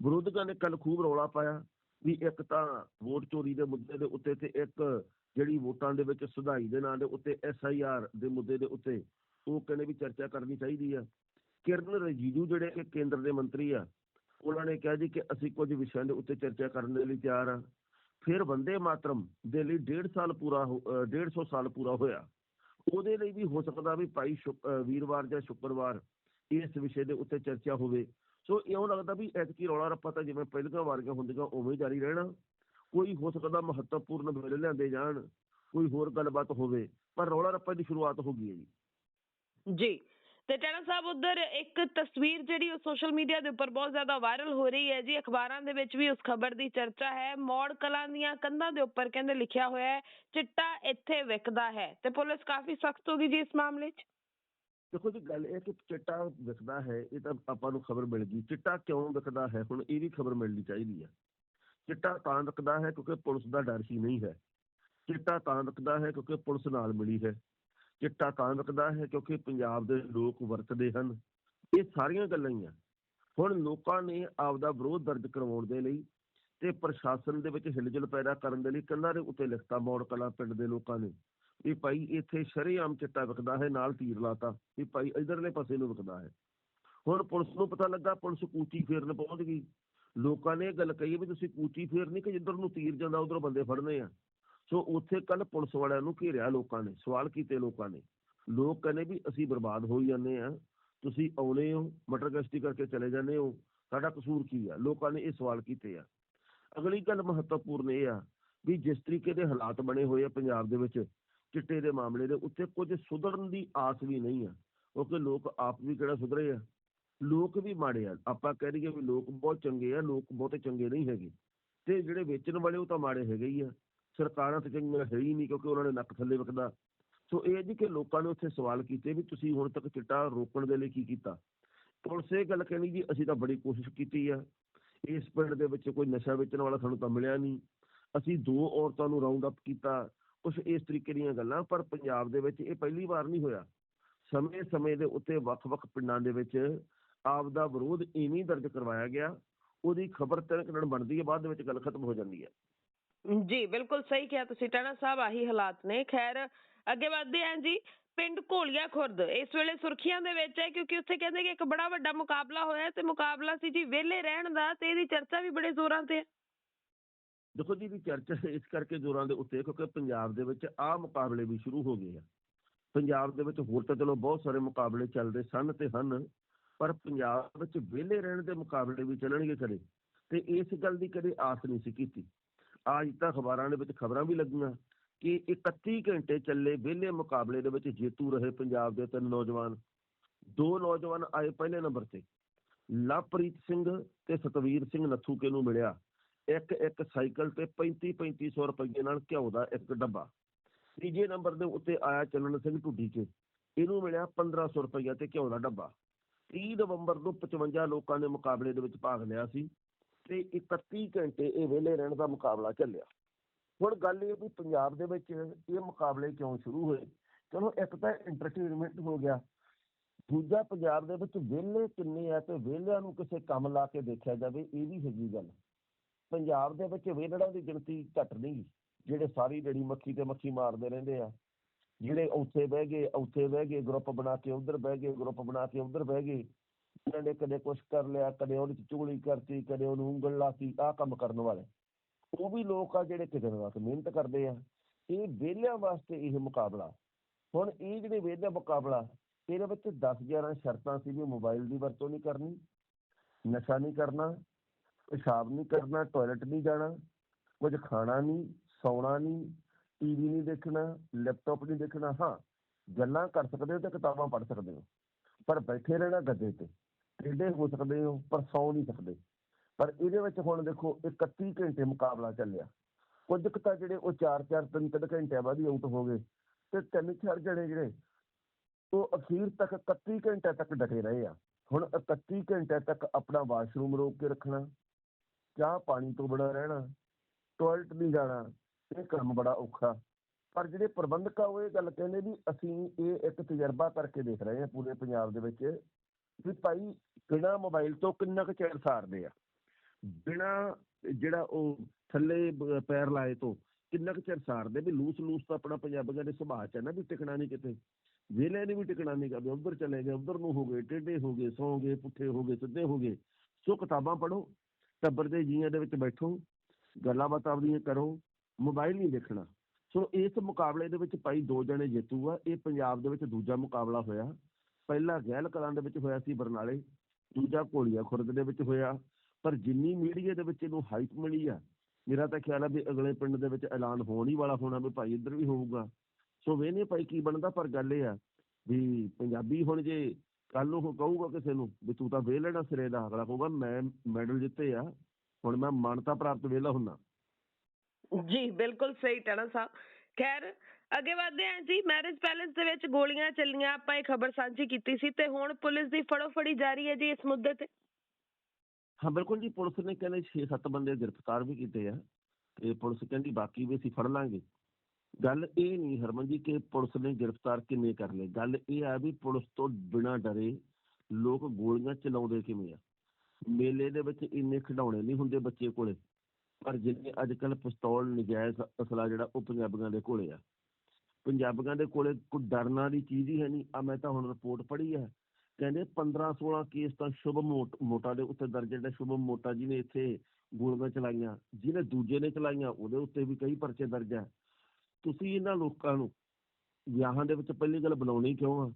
ਵਿਰੋਧਕਾਂ ਨੇ ਕੱਲ ਖੂਬ ਰੌਲਾ ਪਾਇਆ ਵੀ ਇੱਕ ਤਾਂ ਵੋਟ ਚੋਰੀ ਦੇ ਮੁੱਦੇ ਦੇ ਉੱਤੇ ਤੇ ਇੱਕ ਜਿਹੜੀ ਵੋਟਾਂ ਦੇ ਵਿੱਚ ਸੁਧਾਈ ਦੇ ਨਾਂ ਦੇ ਉੱਤੇ ਐਸ ਆਈ ਆਰ ਦੇ ਮੁੱਦੇ ਦੇ ਉੱਤੇ ਉਹ ਕਹਿੰਦੇ ਵੀ ਚਰਚਾ ਕਰਨੀ ਚਾਹੀਦੀ ਆ। ਕਿਰਨ ਰਜੀਜੂ ਜਿਹੜੇ ਕਿ ਕੇਂਦਰ ਦੇ ਮੰਤਰੀ ਆ ਉਹਨਾਂ ਨੇ ਕਿਹਾ ਜੀ ਕਿ ਅਸੀਂ ਕੁਝ ਵਿਸ਼ਿਆਂ ਦੇ ਉੱਤੇ ਚਰਚਾ ਕਰਨ ਦੇ ਲਈ ਤਿਆਰ ਆ ਫਿਰ ਵੰਦੇ ਮਾਤਰਮ ਦੇ ਲਈ 1.5 ਸਾਲ ਪੂਰਾ 150 ਸਾਲ ਪੂਰਾ ਹੋਇਆ। ਉਹਦੇ ਲਈ ਵੀ ਹੋ ਸਕਦਾ ਵੀ ਭਾਈ ਵੀਰਵਾਰ ਜਾਂ ਸ਼ੁੱਕਰਵਾਰ ਇਸ ਵਿਸ਼ੇ ਦੇ ਉੱਤੇ ਚਰਚਾ ਹੋਵੇ। ਸੋ ਇਉਂ ਲੱਗਦਾ ਵੀ ਐਤਕੀ ਰੌਲਾ ਰੱਪਾ ਤਾਂ ਜਿਵੇਂ ਪਹਿਲਾਂ ਵਾਰੀਆਂ ਹੁੰਦੀਆਂ ਉਵੇਂ ਜਾਰੀ ਰਹਿਣਾ। ਕੋਈ ਹੋ ਸਕਦਾ ਮਹੱਤਵਪੂਰਨ ਵੇਲੇ ਲਿਆਂਦੇ ਜਾਣ, ਕੋਈ ਹੋਰ ਗੱਲਬਾਤ ਹੋਵੇ, ਪਰ ਰੌਲਾ ਰੱਪਾ ਦੀ ਸ਼ੁਰੂਆਤ ਹੋ ਗਈ ਹੈ ਜੀ। ਜੀ। ਤੇ ਟੈਣਾ ਸਾਹਿਬ, ਉਧਰ ਇੱਕ ਤਸਵੀਰ ਜਿਹੜੀ ਉਹ ਸੋਸ਼ਲ ਮੀਡੀਆ ਦੇ ਉੱਪਰ ਬਹੁਤ ਜ਼ਿਆਦਾ ਵਾਇਰਲ ਹੋ ਰਹੀ ਹੈ ਜੀ। ਅਖਬਾਰਾਂ ਦੇ ਵਿੱਚ ਵੀ ਉਸ ਖਬਰ ਦੀ ਚਰਚਾ ਹੈ। ਮੌੜ ਕਲਾਂ ਦੀਆਂ ਕੰਧਾਂ ਦੇ ਉੱਪਰ ਕਹਿੰਦੇ ਲਿਖਿਆ ਹੋਇਆ ਹੈ, ਚਿੱਟਾ ਇੱਥੇ ਵਿਕਦਾ ਹੈ। ਤੇ ਪੁਲਿਸ ਕਾਫੀ ਸਖਤ ਹੋ ਗਈ ਜੀ ਇਸ ਮਾਮਲੇ 'ਚ। ਦੇਖੋ ਜੀ, ਗੱਲ ਇਹ ਕਿ ਚਿੱਟਾ ਵਿਕਦਾ ਹੈ, ਇਹ ਤਾਂ ਆਪਾਂ ਨੂੰ ਖਬਰ ਮਿਲ ਗਈ। ਚਿੱਟਾ ਕਿਉਂ ਵਿਕਦਾ ਹੈ? ਹੁਣ ਇਹ ਵੀ ਖਬਰ ਮਿਲਣੀ ਚਾਹੀਦੀ ਹੈ। ਚਿੱਟਾ ਤਾਂ ਵਿਕਦਾ ਹੈ ਕਿਉਂਕਿ ਪੁਲਿਸ ਦਾ ਡਰ ਹੀ ਨਹੀਂ ਹੈ। ਚਿੱਟਾ ਤਾਂ ਵਿਕਦਾ ਹੈ ਕਿਉਂਕਿ ਪੁਲਿਸ ਨਾਲ ਮਿਲੀ ਹੈ। ਚਿੱਟਾ ਤਾਂ ਵਿਕਦਾ ਹੈ ਕਿਉਂਕਿ ਪੰਜਾਬ ਦੇ ਲੋਕ ਵਰਤਦੇ ਹਨ। ਇਹ ਸਾਰੀਆਂ ਗੱਲਾਂ ਹੀ ਆ। ਹੁਣ ਲੋਕਾਂ ਨੇ ਆਪਦਾ ਵਿਰੋਧ ਦਰਜ ਕਰਵਾਉਣ ਦੇ ਲਈ ਤੇ ਪ੍ਰਸ਼ਾਸਨ ਦੇ ਵਿੱਚ ਹਿਲਜੁਲ ਪੈਦਾ ਕਰਨ ਦੇ ਲਈ ਕੰਨਾਂ ਦੇ ਉੱਤੇ ਲਿਖਤਾ ਮੌੜ ਕਲਾਂ ਪਿੰਡ ਦੇ ਲੋਕਾਂ ਨੇ ਵੀ ਭਾਈ ਇੱਥੇ ਸ਼ਰੇਆਮ ਚਿੱਟਾ ਵਿਕਦਾ ਹੈ, ਨਾਲ ਤੀਰ ਲਾਤਾ ਵੀ ਭਾਈ ਇਧਰਲੇ ਪਾਸੇ ਨੂੰ ਵਿਕਦਾ ਹੈ। ਹੁਣ ਪੁਲਿਸ ਨੂੰ ਪਤਾ ਲੱਗਾ ਪੁਲਿਸ ਕੂਚੀ ਫੇਰਨ ਪਹੁੰਚ ਗਈ। ਲੋਕਾਂ ਨੇ ਇਹ ਗੱਲ ਕਹੀ ਵੀ ਤੁਸੀਂ ਕੂਚੀ ਫੇਰਨੀ ਕਿ ਜਿੱਧਰ ਨੂੰ ਤੀਰ ਜਾਂਦਾ, ਉਧਰ ਬੰਦੇ ਫੜਨੇ ਆ। ਸੋ ਉੱਥੇ ਕੱਲ ਪੁਲਿਸ ਵਾਲਿਆਂ ਨੂੰ ਘੇਰਿਆ ਲੋਕਾਂ ਨੇ, ਸਵਾਲ ਕੀਤੇ ਲੋਕਾਂ ਨੇ। ਲੋਕ ਕਹਿੰਦੇ ਵੀ ਅਸੀਂ ਬਰਬਾਦ ਹੋਈ ਜਾਂਦੇ ਆ ਤੁਸੀਂ ਆਉਣੇ ਹੋ, ਮਟਰ ਗਸ਼ਤੀ ਕਰਕੇ ਚਲੇ ਜਾਂਦੇ ਹੋ, ਸਾਡਾ ਕਸੂਰ ਕੀ ਆ? ਲੋਕਾਂ ਨੇ ਇਹ ਸਵਾਲ ਕੀਤੇ ਆ। ਅਗਲੀ ਗੱਲ ਮਹੱਤਵਪੂਰਨ ਇਹ ਆ ਵੀ ਜਿਸ ਤਰੀਕੇ ਦੇ ਹਾਲਾਤ ਬਣੇ ਹੋਏ ਆ ਪੰਜਾਬ ਦੇ ਵਿੱਚ, ਚਿੱਟੇ ਦੇ ਮਾਮਲੇ ਦੇ ਉੱਤੇ ਕੁਝ ਸੁਧਰਨ ਦੀ ਆਸ ਵੀ ਨਹੀਂ ਆ, ਕਿਉਂਕਿ ਲੋਕ ਆਪ ਵੀ ਕਿਹੜਾ ਸੁਧਰੇ ਆ? ਲੋਕ ਵੀ ਮਾੜੇ ਆ। ਆਪਾਂ ਕਹਿ ਦਈਏ ਵੀ ਲੋਕ ਬਹੁਤ ਚੰਗੇ ਆ, ਲੋਕ ਬਹੁਤੇ ਚੰਗੇ ਨਹੀਂ ਹੈਗੇ। ਤੇ ਜਿਹੜੇ ਵੇਚਣ ਵਾਲੇ ਉਹ ਤਾਂ ਮਾੜੇ ਹੈਗੇ ਹੀ ਆ। ਸਰਕਾਰਾਂ ਤੇ ਚੰਗੀਆਂ ਹੈ ਹੀ ਨਹੀਂ ਕਿਉਂਕਿ ਉਹਨਾਂ ਨੇ ਨੱਕ ਥੱਲੇ ਵਕਦਾ ਸੋ ਇਹ ਜੀ ਕਿ ਲੋਕਾਂ ਨੇ ਉੱਥੇ ਸਵਾਲ ਕੀਤੇ ਵੀ ਤੁਸੀਂ ਹੁਣ ਤੱਕ ਚਿੱਟਾ ਰੋਕਣ ਦੇ ਲਈ ਕੀ ਕੀਤਾ? ਪੁਲਿਸ ਇਹ ਗੱਲ ਕਹਿੰਦੀ ਜੀ, ਅਸੀਂ ਤਾਂ ਬੜੀ ਕੋਸ਼ਿਸ਼ ਕੀਤੀ ਆ। ਇਸ ਪਿੰਡ ਦੇ ਵਿੱਚ ਕੋਈ ਨਸ਼ਾ ਵੇਚਣ ਵਾਲਾ ਸਾਨੂੰ ਤਾਂ ਮਿਲਿਆ ਨਹੀਂ। ਅਸੀਂ ਦੋ ਔਰਤਾਂ ਨੂੰ ਰਾਉਂਡ ਅਪ ਕੀਤਾ। ਕੁਝ ਇਸ ਤਰੀਕੇ ਦੀਆਂ ਗੱਲਾਂ, ਪਰ ਪੰਜਾਬ ਦੇ ਵਿੱਚ ਇਹ ਪਹਿਲੀ ਵਾਰ ਨਹੀਂ ਹੋਇਆ। ਸਮੇਂ-ਸਮੇਂ ਦੇ ਉੱਤੇ ਵੱਖ-ਵੱਖ ਪਿੰਡਾਂ ਦੇ ਵਿੱਚ ਆਪ ਦਾ ਵਿਰੋਧ ਇਵੇਂ ਦਰਜ ਕਰਵਾਇਆ ਗਿਆ। ਉਹਦੀ ਖਬਰ ਤਿੰਨ ਕੁ ਬਣਦੀ ਹੈ, ਬਾਅਦ ਦੇ ਵਿੱਚ ਗੱਲ ਖਤਮ ਹੋ ਜਾਂਦੀ ਹੈ। ਜੀ, ਬਿਲਕੁਲ ਸਹੀ ਕਿਹਾ ਤੁਸੀਂ, ਟੈਣਾ ਸਾਹਿਬ ਆਹੀ ਹਾਲਾਤ ਨੇ। ਖੈਰ, ਅੱਗੇ ਵਧਦੇ ਹਾਂ ਜੀ, ਪਿੰਡ ਘੋਲੀਆ ਖੁਰਦ ਇਸ ਵੇਲੇ ਸੁਰਖੀਆਂ ਦੇ ਵਿੱਚ ਹੈ, ਕਿਉਂਕਿ ਉੱਥੇ ਕਹਿੰਦੇ ਕਿ ਇੱਕ ਬੜਾ ਵੱਡਾ ਮੁਕਾਬਲਾ ਹੋਇਆ ਤੇ ਮੁਕਾਬਲਾ ਸੀ ਜੀ ਵਿਹਲੇ ਰਹਿਣ ਦਾ ਤੇ ਇਹਦੀ ਚਰਚਾ ਵੀ ਬੜੇ ਜ਼ੋਰਾਂ ਤੇ ਹੈ। ਦੇਖੋ ਜੀ ਦੀ ਚਰਚਾ ਇਸ ਕਰਕੇ ਜ਼ੋਰਾਂ ਦੇ ਉੱਤੇ ਕਿਉਂਕਿ ਪੰਜਾਬ ਦੇ ਵਿੱਚ ਆਹ ਮੁਕਾਬਲੇ ਵੀ ਸ਼ੁਰੂ ਹੋ ਗਏ ਆ। ਪੰਜਾਬ ਦੇ ਵਿੱਚ ਹੋਰ ਤਾਂ ਚਲੋ ਬਹੁਤ ਸਾਰੇ ਮੁਕਾਬਲੇ ਚੱਲਦੇ ਸਨ ਤੇ ਹਨ, ਪਰ ਪੰਜਾਬ ਵਿੱਚ ਵਿਹਲੇ ਰਹਿਣ ਦੇ ਮੁਕਾਬਲੇ ਵੀ ਚੱਲਣਗੇ ਕਦੇ। ਤੇ ਇਸ ਗੱਲ ਦੀ ਕਦੇ ਆਸ ਨਹੀਂ ਸੀ ਕੀਤੀ। ਅੱਜ ਤਾਂ ਅਖਬਾਰਾਂ ਦੇ ਵਿੱਚ ਖਬਰਾਂ ਵੀ ਲੱਗੀਆਂ ਕਿ 31 ਘੰਟੇ ਚੱਲੇ ਵਿਹਲੇ ਮੁਕਾਬਲੇ ਦੇ ਵਿੱਚ ਜੇਤੂ ਰਹੇ ਪੰਜਾਬ ਦੇ ਤਿੰਨ ਨੌਜਵਾਨ। ਦੋ ਨੌਜਵਾਨ ਆਏ ਪਹਿਲੇ ਨੰਬਰ ਤੇ। ਲਵਪ੍ਰੀਤ ਸਿੰਘ ਤੇ ਸਤਵੀਰ ਸਿੰਘ ਨੱਥੂਕੇ ਨੂੰ ਮਿਲਿਆ। ਇੱਕ ਇੱਕ ਸਾਈਕਲ ਤੇ 35 3500 ਰੁਪਏ ਨਾਲ ਘਿਓ ਦਾ ਇੱਕ ਡੱਬਾ। ਤੀਜੇ ਨੰਬਰ ਦੇ ਉੱਤੇ ਆਇਆ ਚੰਨਣ ਸਿੰਘ ਢੁੱਡੀ ਕੇ। ਇਹਨੂੰ ਮਿਲਿਆ 1500 ਰੁਪਏ ਤੇ ਘਿਓ ਦਾ ਡੱਬਾ। 30 ਨਵੰਬਰ ਨੂੰ 55 ਲੋਕਾਂ ਨੇ ਮੁਕਾਬਲੇ ਦੇ ਵਿੱਚ ਭਾਗ ਲਿਆ ਸੀ। ਤੇ 31 ਘੰਟੇ ਇਹ ਵਿਹਲੇ ਰਹਿਣ ਦਾ ਮੁਕਾਬਲਾ ਚੱਲਿਆ। ਹੁਣ ਗੱਲ ਇਹ ਵੀ ਪੰਜਾਬ ਦੇ ਵਿੱਚ ਇਹ ਮੁਕਾਬਲੇ ਕਿਉਂ ਸ਼ੁਰੂ ਹੋਏ? ਚਲੋ ਇੱਕ ਤਾਂ ਐਂਟਰਟੇਨਮੈਂਟ ਹੋ ਗਿਆ। ਦੂਜਾ, ਪੰਜਾਬ ਦੇ ਵਿੱਚ ਵਿਹਲੇ ਕਿੰਨੇ ਆ ਤੇ ਵਿਹਲਿਆਂ ਨੂੰ ਕਿਸੇ ਕੰਮ ਲਾ ਕੇ ਦੇਖਿਆ ਜਾਵੇ, ਇਹ ਵੀ ਹੈਗੀ ਗੱਲ। ਪੰਜਾਬ ਦੇ ਵਿੱਚ ਵਿਹਲੜਾਂ ਦੀ ਗਿਣਤੀ ਘਟ ਨਹੀਂ, ਜਿਹੜੇ ਸਾਰੀ ਜਿਹੜੀ ਮੱਖੀ ਤੇ ਮੱਖੀ ਮਾਰਦੇ ਰਹਿੰਦੇ ਆ। ਜਿਹੜੇ ਉੱਥੇ ਬਹਿ ਗਏ, ਉੱਥੇ ਬਹਿ ਗਏ ਗਰੁੱਪ ਬਣਾ ਕੇ ਉਧਰ ਬਹਿ ਗਏ ਗਰੁੱਪ ਬਣਾ ਕੇ ਉਧਰ ਬਹਿ ਗਏ। ਇਹਨਾਂ ਨੇ ਕਦੇ ਕੁਛ ਕਰ ਲਿਆ, ਕਦੇ ਉਹਦੇ ਚ ਚੁਗਲੀ ਕਰਤੀ, ਕਦੇ ਉਹਨੂੰ ਉਂਗਲ ਲਾਤੀ, ਆਹ ਕੰਮ ਕਰਨ ਵਾਲੇ। ਉਹ ਵੀ ਲੋਕ ਆ ਜਿਹੜੇ ਕਿਤੇ ਨਾ ਕਿਤੇ ਮਿਹਨਤ ਕਰਦੇ ਆ। ਇਹ ਵਿਹਲਿਆਂ ਵਾਸਤੇ ਇਹ ਮੁਕਾਬਲਾ। ਹੁਣ ਇਹ ਜਿਹੜੇ ਵਿਹਲਾ ਮੁਕਾਬਲਾ, ਇਹਦੇ ਵਿੱਚ 10 11 ਸ਼ਰਤਾਂ ਸੀ ਵੀ ਮੋਬਾਈਲ ਦੀ ਵਰਤੋਂ ਨਹੀਂ ਕਰਨੀ, ਨਸ਼ਾ ਨਹੀਂ ਕਰਨਾ, ਪਿਸ਼ਾਬ ਨਹੀਂ ਕਰਨਾ ਟਾਇਲਟ ਨਹੀਂ ਜਾਣਾ, ਕੁਝ ਖਾਣਾ ਨਹੀਂ, ਸੌਣਾ ਨਹੀਂ ਟੀਵੀ ਨਹੀਂ ਦੇਖਣਾ ਲੈਪਟਾਪ ਨਹੀਂ ਦੇਖਣਾ। ਹਾਂ, ਗੱਲਾਂ ਕਰ ਸਕਦੇ ਹੋ ਤੇ ਕਿਤਾਬਾਂ ਪੜ੍ਹ ਸਕਦੇ ਹੋ, ਪਰ ਬੈਠੇ ਰਹਿਣਾ ਗੱਦੇ ਤੇ। ਟੇਢੇ ਹੋ ਸਕਦੇ ਹੋ, ਪਰ ਸੌ ਨਹੀਂ ਸਕਦੇ। ਪਰ ਇਹਦੇ ਵਿੱਚ ਹੁਣ ਦੇਖੋ 31 ਘੰਟੇ ਮੁਕਾਬਲਾ ਚੱਲਿਆ। ਕੁਝ ਕੁ ਤਾਂ ਜਿਹੜੇ ਉਹ 4-4 3-3 ਘੰਟਿਆਂ ਬਾਅਦ ਹੀ ਆਊਟ ਹੋ ਗਏ। ਤੇ ਤਿੰਨ, ਚਾਰ ਜਣੇ ਜਿਹੜੇ, ਉਹ ਅਖੀਰ ਤੱਕ 31 ਘੰਟੇ ਤੱਕ ਡਟੇ ਰਹੇ ਆ। ਹੁਣ 31 ਘੰਟੇ ਤੱਕ ਆਪਣਾ ਵਾਸ਼ਰੂਮ ਰੋਕ ਕੇ ਰੱਖਣਾ, ਚਾਹ ਪਾਣੀ ਤੋਂ ਬੜਾ ਰਹਿਣਾ ਟਾਇਲਟ ਨਹੀਂ ਜਾਣਾ, ਇਹ ਕੰਮ ਬੜਾ ਔਖਾ। ਪਰ ਜਿਹੜੇ ਪ੍ਰਬੰਧਕ ਆ, ਉਹ ਇਹ ਗੱਲ ਕਹਿੰਦੇ ਵੀ ਅਸੀਂ ਇਹ ਇੱਕ ਤਜਰਬਾ ਕਰਕੇ ਦੇਖ ਰਹੇ ਹਾਂ ਪੂਰੇ ਪੰਜਾਬ ਦੇ ਵਿੱਚ ਵੀ ਭਾਈ ਬਿਨਾਂ ਮੋਬਾਈਲ ਤੋਂ ਕਿੰਨਾ ਕੁ ਚਿਰ ਸਾਰਦੇ ਆ? ਬਿਨਾਂ ਜਿਹੜਾ ਉਹ ਥੱਲੇ ਪੈਰ ਲਾਏ ਤੋਂ ਕਿੰਨਾ ਕੁ ਚਿਰ ਸਾਰਦੇ? ਵੀ ਲੂਸ ਲੂਸ ਤਾਂ ਆਪਣਾ ਪੰਜਾਬੀਆਂ ਦੇ ਸੁਭਾਅ ਚ ਹੈ ਨਾ ਵੀ ਟਿਕਣਾ ਨਹੀਂ ਕਿਤੇ। ਵਿਹਲੇ ਨੇ ਵੀ ਟਿਕਣਾ ਨਹੀਂ ਕਰਦੇ ਉਧਰ ਚਲੇ ਗਏ, ਉਧਰ ਨੂੰ ਹੋ ਗਏ, ਟੇਢੇ ਹੋ ਗਏ, ਸੌਂ ਗਏ, ਪੁੱਠੇ ਹੋ ਗਏ, ਸਿੱਧੇ ਹੋ ਗਏ। ਸੋ ਕਿਤਾਬਾਂ ਪੜੋ ਟੱਬਰ ਦੇ ਜੀਆਂ ਦੇ ਵਿੱਚ ਬੈਠੋ, ਗੱਲਾਂ ਬਾਤਾਂ ਆਪਣੀਆਂ ਕਰੋ ਮੋਬਾਈਲ ਨਹੀਂ ਦੇਖਣਾ। ਸੋ ਇਸ ਮੁਕਾਬਲੇ ਦੇ ਵਿੱਚ ਭਾਈ ਦੋ ਜਣੇ ਜੇਤੂ ਆ, ਇਹ ਪੰਜਾਬ ਦੇ ਵਿੱਚ ਦੂਜਾ ਮੁਕਾਬਲਾ ਹੋਇਆ। ਪਹਿਲਾ ਗਹਿਲ ਕਲਾਂ ਦੇ ਵਿੱਚ ਹੋਇਆ ਸੀ ਬਰਨਾਲੇ, ਦੂਜਾ ਘੋਲੀਆ ਖੁਰਦ ਦੇ ਵਿੱਚ ਹੋਇਆ, ਪਰ ਜਿੰਨੀ ਮੀਡੀਆ ਦੇ ਵਿੱਚ ਇਹਨੂੰ ਹਾਈਪ ਮਿਲੀ ਆ, ਮੇਰਾ ਤਾਂ ਖਿਆਲ ਆ ਵੀ ਅਗਲੇ ਪਿੰਡ ਦੇ ਵਿੱਚ ਐਲਾਨ ਹੋਣ ਹੀ ਵਾਲਾ ਹੋਣਾ ਵੀ ਭਾਈ ਇੱਧਰ ਵੀ ਹੋਊਗਾ। ਸੋ ਵੇਨੇ ਭਾਈ ਕੀ ਬਣਦਾ, ਪਰ ਗੱਲ ਇਹ ਆ ਵੀ ਪੰਜਾਬੀ ਹੁਣ ਜੇ ਕੱਲ ਨੂੰ ਉਹ ਕਹੂਗਾ ਕਿਸੇ ਨੂੰ ਵੀ ਤੂੰ ਤਾਂ ਵਿਹਲੇ ਨਾ ਸਿਰੇ ਦਾ, ਅਗਲਾ ਕਹੂਗਾ ਮੈਂ ਮੈਡਲ ਜਿੱਤੇ ਆ, ਹੁਣ ਮੈਂ ਮਾਨਤਾ ਪ੍ਰਾਪਤ ਵਿਹਲਾ ਹੁੰਨਾ। ਜੀ, ਬਿਲਕੁਲ ਸਹੀ ਟਣਾ ਸਾਹਿਬ। ਖੈਰ ਅੱਗੇ ਵਧਦੇ ਹਾਂ ਜੀ ਮੈਰਿਜ ਪੈਲੇਸ ਦੇ ਵਿੱਚ ਗੋਲੀਆਂ ਚੱਲੀਆਂ, ਆਪਾਂ ਇਹ ਖਬਰ ਸਾਂਝੀ ਕੀਤੀ ਸੀ ਤੇ ਹੁਣ ਪੁਲਿਸ ਦੀ ਫੜੋਫੜੀ ਜਾਰੀ ਹੈ ਜੀ ਇਸ ਮੁੱਦੇ ਤੇ। ਹਾਂ, ਬਿਲਕੁਲ ਜੀ, ਪੁਲਿਸ ਨੇ ਕਹਿੰਦੇ 6-7 ਬੰਦੇ ਗ੍ਰਿਫਤਾਰ ਵੀ ਕੀਤੇ ਆ ਤੇ ਪੁਲਿਸ ਕਹਿੰਦੀ ਬਾਕੀ ਵੀ ਅਸੀਂ ਫੜ ਲਾਂਗੇ। ਗੱਲ ਇਹ ਨਹੀਂ ਹਰਮਨ ਜੀ ਕਿ ਪੁਲਿਸ ਨੇ ਗ੍ਰਿਫਤਾਰ ਕਿੰਨੇ ਕਰ ਲਏ। ਗੱਲ ਇਹ ਆ ਵੀ ਪੁਲਿਸ ਤੋਂ ਬਿਨਾਂ ਡਰੇ ਲੋਕ ਗੋਲੀਆਂ ਚਲਾਉਂਦੇ ਕਿਵੇਂ ਆ। ਮੇਲੇ ਦੇ ਵਿੱਚ ਇੰਨੇ ਖਿਡੌਣੇ ਨਹੀਂ ਹੁੰਦੇ ਬੱਚੇ ਕੋਲੇ, ਪਰ ਜਿੰਨੇ ਅੱਜ ਕੱਲ ਪਿਸਤੌਲ, ਨਜਾਇਜ਼ ਅਸਲਾ ਜਿਹੜਾ ਉਹ ਪੰਜਾਬੀਆਂ ਦੇ ਕੋਲੇ ਆ। ਪੰਜਾਬੀਆਂ ਦੇ ਕੋਲੇ ਕੋਈ ਡਰਨਾ ਦੀ ਚੀਜ਼ ਹੀ ਹੈ ਨਹੀਂ। ਆ ਮੈਂ ਤਾਂ ਹੁਣ ਰਿਪੋਰਟ ਪੜ੍ਹੀ ਹੈ। ਕਹਿੰਦੇ 15 16 ਕੇਸ ਤਾਂ ਸ਼ੁਭ ਮੋਟਾ ਦੇ ਉੱਤੇ ਦਰਜ ਜਿਹੜਾ ਸ਼ੁਭ ਮੋਟਾ ਜੀ ਨੇ ਇੱਥੇ ਗੋਲੀਆਂ ਚਲਾਈਆਂ, ਜਿਹਨੇ ਦੂਜੇ ਨੇ ਚਲਾਈਆਂ, ਉਹਦੇ ਉੱਤੇ ਵੀ ਕਈ ਪਰਚੇ ਦਰਜ ਆ ਤੁਸੀਂ ਇਹਨਾਂ ਲੋਕਾਂ ਨੂੰ ਵਿਆਹਾਂ ਦੇ ਵਿੱਚ ਪਹਿਲੀ ਗੱਲ ਬੁਲਾਉਣੀ ਕਿਉਂ ਆ?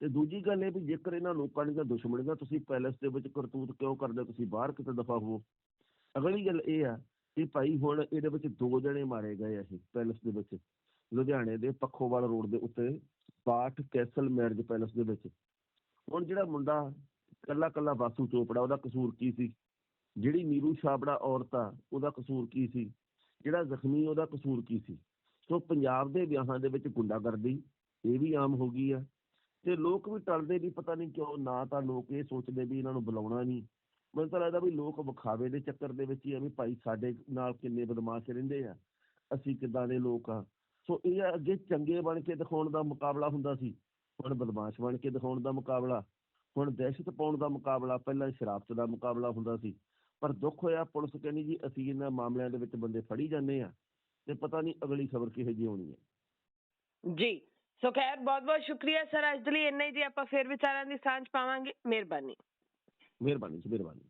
ਤੇ ਦੂਜੀ ਗੱਲ ਇਹ ਵੀ ਜੇਕਰ ਇਹਨਾਂ ਲੋਕਾਂ ਦੀਆਂ ਦੁਸ਼ਮਣੀਆਂ ਤੁਸੀਂ ਪੈਲੇਸ ਦੇ ਵਿੱਚ ਕਰਤੂਤ ਕਿਉਂ ਕਰਦੇ ਹੋ? ਤੁਸੀਂ ਬਾਹਰ ਕਿਤੇ ਦਫਾ ਹੋਵੋ? ਅਗਲੀ ਗੱਲ ਇਹ ਆ ਕਿ ਭਾਈ ਹੁਣ ਇਹਦੇ ਵਿੱਚ ਦੋ ਜਣੇ ਮਾਰੇ ਗਏ ਆ ਇਹ ਪੈਲੇਸ ਦੇ ਵਿੱਚ। ਲੁਧਿਆਣੇ ਦੇ ਪੱਖੋਵਾਲ ਰੋਡ ਦੇ ਉੱਤੇ ਬਾਠ ਕੈਸਲ ਮੈਰਿਜ ਪੈਲੇਸ ਦੇ ਵਿੱਚ। ਹੁਣ ਜਿਹੜਾ ਮੁੰਡਾ ਕੱਲਾ ਕੱਲਾ ਵਾਸੂ ਚੋਪੜਾ, ਉਹਦਾ ਕਸੂਰ ਕੀ ਸੀ? ਜਿਹੜੀ ਨੀਰੂ ਛਾਬੜਾ ਔਰਤ ਆ, ਉਹਦਾ ਕਸੂਰ ਕੀ ਸੀ? ਜਿਹੜਾ ਜ਼ਖਮੀ, ਉਹਦਾ ਕਸੂਰ ਕੀ ਸੀ? ਸੋ ਪੰਜਾਬ ਦੇ ਵਿਆਹਾਂ ਦੇ ਵਿੱਚ ਗੁੰਡਾਗਰਦੀ, ਇਹ ਵੀ ਆਮ ਹੋ ਗਈ ਆ। ਤੇ ਲੋਕ ਵੀ ਟਲਦੇ ਨਹੀਂ ਪਤਾ ਨਹੀਂ ਕਿਉਂ ਨਾ ਤਾਂ ਲੋਕ ਇਹ ਸੋਚਦੇ ਵੀ ਇਹਨਾਂ ਨੂੰ ਬੁਲਾਉਣਾ ਨਹੀਂ। ਮੈਨੂੰ ਤਾਂ ਲੱਗਦਾ ਵੀ ਲੋਕ ਵਿਖਾਵੇ ਦੇ ਚੱਕਰ ਦੇ ਵਿੱਚ ਹੀ ਆ ਵੀ ਭਾਈ ਸਾਡੇ ਨਾਲ ਕਿੰਨੇ ਬਦਮਾਸ਼ ਰਹਿੰਦੇ ਆ। ਅਸੀਂ ਕਿੱਦਾਂ ਦੇ ਲੋਕ ਆ? ਸੋ ਇਹ ਅੱਗੇ ਚੰਗੇ ਬਣ ਕੇ ਦਿਖਾਉਣ ਦਾ ਮੁਕਾਬਲਾ ਹੁੰਦਾ ਸੀ ਹੁਣ ਬਦਮਾਸ਼ ਬਣ ਕੇ ਦਿਖਾਉਣ ਦਾ ਮੁਕਾਬਲਾ ਹੁਣ ਦਹਿਸ਼ਤ ਪਾਉਣ ਦਾ ਮੁਕਾਬਲਾ ਪਹਿਲਾਂ ਸ਼ਰਾਰਤ ਦਾ ਮੁਕਾਬਲਾ ਹੁੰਦਾ ਸੀ। ਪਰ ਦੁੱਖ ਹੋਇਆ ਪੁਲਿਸ ਕਹਿੰਦੀ ਜੀ ਅਸੀਂ ਇਹਨਾਂ ਮਾਮਲਿਆਂ ਦੇ ਵਿੱਚ ਬੰਦੇ ਫੜੀ ਜਾਂਦੇ ਆ ਤੇ ਪਤਾ ਨਹੀਂ ਅਗਲੀ ਖਬਰ ਕਿਹੋ ਜਿਹੀ ਹੋਣੀ ਹੈ। ਜੀ ਸੋ ਖੈਰ ਬਹੁਤ ਬਹੁਤ ਸ਼ੁਕਰੀਆ ਸਰ ਅੱਜ ਦੇ ਲਈ ਇੰਨਾ ਹੀ ਜੀ ਆਪਾਂ ਫਿਰ ਵਿਚਾਰਾਂ ਦੀ ਸਾਂਝ ਪਾਵਾਂਗੇ। ਮਿਹਰਬਾਨੀ। ਮਿਹਰਬਾਨੀ ਜੀ ਮਿਹਰਬਾਨੀ।